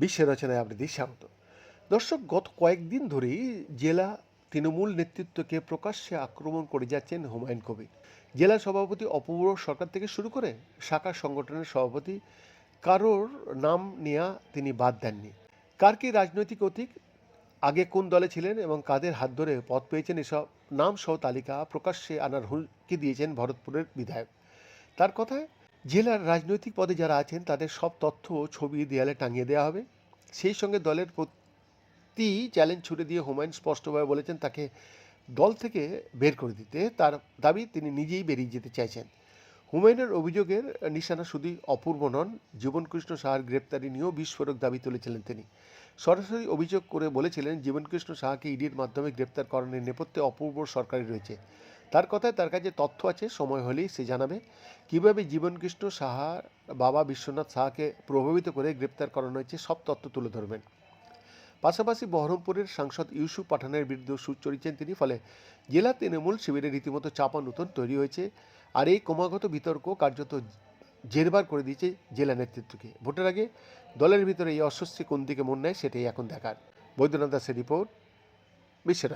বিশ্ব রচনায় আপনাদের স্বাগত। দর্শক, গত কয়েকদিন ধরেই জেলা তৃণমূল নেতৃত্বকে প্রকাশ্যে আক্রমণ করে যাচ্ছেন হুমায়ুন কবির। জেলা সভাপতি অপূর্ব সরকার থেকে শুরু করে শাখা সংগঠনের সভাপতি, কারোর নাম নেয়া তিনি বাদ দেননি। কার কি রাজনৈতিক অতীত, আগে কোন দলে ছিলেন এবং কাদের হাত ধরে পদ পেয়েছেন এসব নাম সহ তালিকা প্রকাশ্যে আনার হুমকি দিয়েছেন ভরতপুরের বিধায়ক। তার কথায় জেলার রাজনৈতিক পদে যারা আছেন, তাদের সব তথ্য ও ছবি দেয়ালে টাঙিয়ে দেওয়া হবে। সেই সঙ্গে দলের প্রতি চ্যালেঞ্জ ছুড়ে দিয়ে হুমায়ুন স্পষ্টভাবে বলেছেন, তাকে দল থেকে বের করে দিতে। তার দাবি, তিনি নিজেই বেরিয়ে যেতে চাইছেন। হুমায়ুনের অভিযোগের নিশানা শুধুই অপূর্ব নন, জীবনকৃষ্ণ সাহার গ্রেপ্তারি নিয়েও বিস্ফোরক দাবি তুলেছিলেন তিনি। সরাসরি অভিযোগ করে বলেছিলেন, জীবনকৃষ্ণ সাহাকে ইডির মাধ্যমে গ্রেপ্তার করানোর নেপথ্যে অপূর্ব সরকারি রয়েছে। তার কথায় তার কাছে তথ্য আছে, সময় হলেই সে জানাবে। কীভাবে জীবনকৃষ্ণ সাহার বাবা বিশ্বনাথ সাহাকে প্রভাবিত করে গ্রেপ্তার করানো হয়েছে, সব তথ্য তুলে ধরবেন। পাশাপাশি বহরমপুরের সাংসদ ইউসুফ পাঠানের বিরুদ্ধে সুর চড়িয়েছেন তিনি, ফলে জেলা তৃণমূল শিবিরে রীতিমতো চাপা নতুন তৈরি হয়েছে আর এই ক্রমাগত বিতর্ক কার্যত জেরবার করে দিয়েছে জেলা নেতৃত্বকে। ভোটের আগে দলের ভিতরে এই অস্বস্তি কোন দিকে মন নেয় সেটাই এখন দেখার। বৈদ্যনাথ দাসের রিপোর্ট বিশ্বের